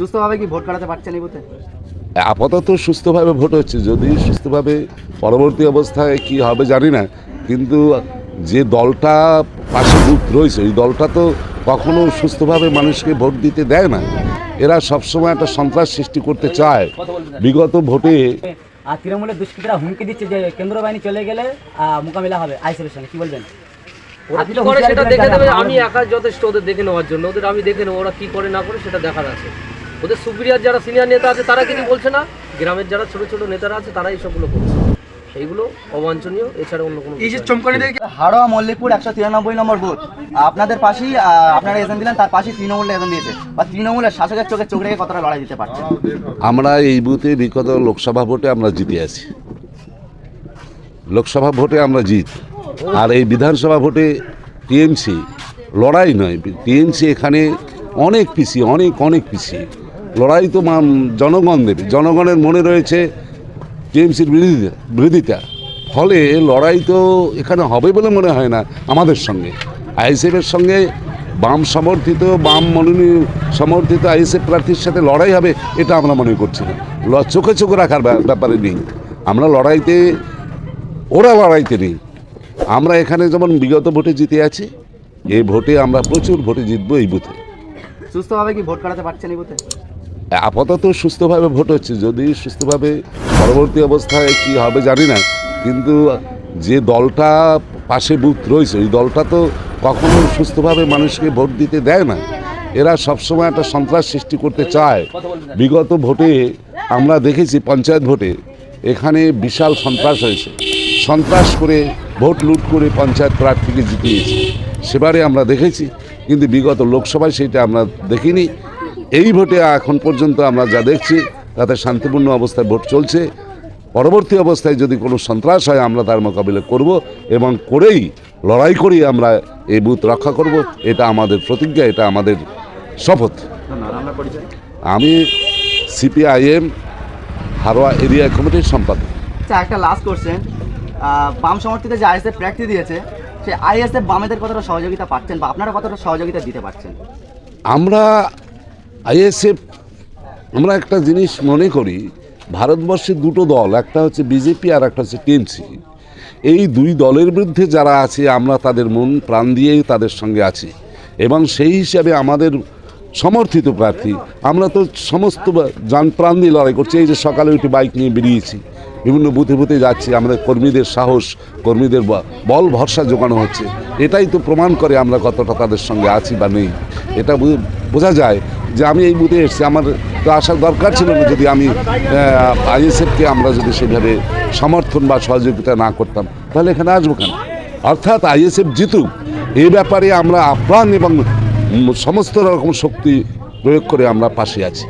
সুস্থভাবে কি ভোট কাটাতে পারছেন এই বুথে? আপাতত সুস্থভাবে ভোট হচ্ছে যদি সুস্থভাবে পরবর্তী অবস্থায় কি হবে জানি না কিন্তু যে দলটা পাশে বুথ রয়েছে ওই দলটা তো কখনো সুস্থভাবে মানুষকে ভোট দিতে দেয় না। এরা সবসময় একটা সন্ত্রাস সৃষ্টি করতে চায়। বিগত ভোটে আর তৃণমূলের দুষ্কৃতীরা হুমকি দিচ্ছে যে কেন্দ্র বাহিনী চলে গেলে মোকাবিলা হবে আইসিএলের সঙ্গে কি বলবেন? আমি একা যথেষ্ট ওদের দেখে নেওয়ার জন্য ওদের আমি দেখে নেব ওরা কি করে না করে সেটা দেখার আছে। ওদের সুপিরিয়ার যারা সিনিয়র নেতা আছে তারা কিছু বলছে না। গ্রামের যারা ছোট ছোট নেতারা আছে তারা এইসবগুলো করছে অবাঞ্ছনীয় এছাড়া অন্য কোনো বিষয় না। হাড়োয়া মল্লিকপুর একশো তিরানব্বই নম্বর বুথ। আপনাদের পাশেই আহ, আপনারা এজেন্ট দিলেন তার পাশেই তৃণমূলের এজেন্ট দিয়েছে। বা তৃণমূলের শাসকের চোখে চোখ রেখে কতটা লড়াই দিতে পারছেন? আমরা এই বুথে বিগত লোকসভা ভোটে আমরা জিতে আছি। লোকসভা ভোটে আমরা জিত। আর এই বিধানসভা ভোটে টিএমসি লড়াই নয় টিএমসি এখানে অনেক পিছিয়ে অনেক অনেক পিছিয়ে। লড়াই তো মান- জনগণ জনগণের মনে রয়েছে টিএমসির বিরোধিতা বিরোধিতা। ফলে লড়াই তো এখানে হবে বলে মনে হয় না আমাদের সঙ্গে। আইএসএফের সঙ্গে বাম সমর্থিত, বাম মনোনীত সমর্থিত আইএসএফ প্রার্থীর সাথে লড়াই হবে, এটা আমরা মনে করছি না। চোখে চোখে রাখার ব্যাপারে নেই। আমরা লড়াইতে, ওরা লড়াইতে নেই। আমরা এখানে যেমন বিগত ভোটে জিতে আছি এই ভোটে আমরা প্রচুর ভোটে জিতবো এই বুথে। সুস্থভাবে কি ভোট কাটাতে পারছেন এই বুথে? আপাতত সুস্থভাবে ভোট হচ্ছে। যদি সুস্থভাবে পরবর্তী অবস্থায় কি হবে জানি না, কিন্তু যে দলটা পাশে বুথ রয়েছে, ওই দলটা তো কখনো সুস্থভাবে মানুষকে ভোট দিতে দেয় না। এরা সবসময় একটা সন্ত্রাস সৃষ্টি করতে চায়। বিগত ভোটে আমরা দেখেছি, পঞ্চায়েত ভোটে এখানে বিশাল সন্ত্রাস হয়েছে। সন্ত্রাস করে, ভোট লুট করে পঞ্চায়েত প্রার্থীকে জিতিয়েছে। সেবারে আমরা দেখেছি, কিন্তু বিগত লোকসভায় সেটা আমরা দেখিনি। এই ভোটে এখন পর্যন্ত আমরা যা দেখছি তাতে শান্তিপূর্ণ অবস্থায় ভোট চলছে। পরবর্তী অবস্থায় যদি কোনো সন্ত্রাস হয় আমরা তার মোকাবিলা করব এবং করেই লড়াই করেই আমরা এই বুথ রক্ষা করব। এটা আমাদের প্রতিজ্ঞা এটা আমাদের শপথ। আমি সিপিআইএম হারোয়া এরিয়া কমিটির সম্পাদক। একটা লাস্ট কোশ্চেন বাম সমর্থিত যে আইএসএফ প্রার্থী দিয়েছে সেই আইএসএফ বামেদের কতটা সহযোগিতা পাচ্ছেন বা আপনারা কতটা সহযোগিতা দিতে পারছেন? আমরা আইএসএফ, আমরা একটা জিনিস মনে করি, ভারতবর্ষে দুটো দল, একটা হচ্ছে বিজেপি আর একটা হচ্ছে টিএমসি। এই দুই দলের বিরুদ্ধে যারা আছে, আমরা তাদের মন, প্রাণ দিয়েই তাদের সঙ্গে আছি। এবং সেই হিসাবে আমাদের সমর্থিত প্রার্থী, আমরা তো সমস্ত যান প্রাণ দিয়ে লড়াই করছি। এই যে সকালে উঠে বাইক নিয়ে বেরিয়েছি, বিভিন্ন বুথে বুথে যাচ্ছি, আমাদের কর্মীদের সাহস, কর্মীদের বল ভরসা জোগানো হচ্ছে। এটাই তো প্রমাণ করে আমরা কতটা তাদের সঙ্গে আছি বা নেই। এটা বোঝা যায় যে আমি এই বুথে এসেছি। আমার তো আসার দরকার ছিল না যদি আমি আইএসএফকে আমরা যদি সেভাবে সমর্থন বা সহযোগিতা না করতাম। তাহলে এখানে আসব কেন? অর্থাৎ আইএসএফ জিতুক এই ব্যাপারে আমরা আপ্রাণ এবং সমস্ত রকম শক্তি প্রয়োগ করে আমরা পাশে আছি।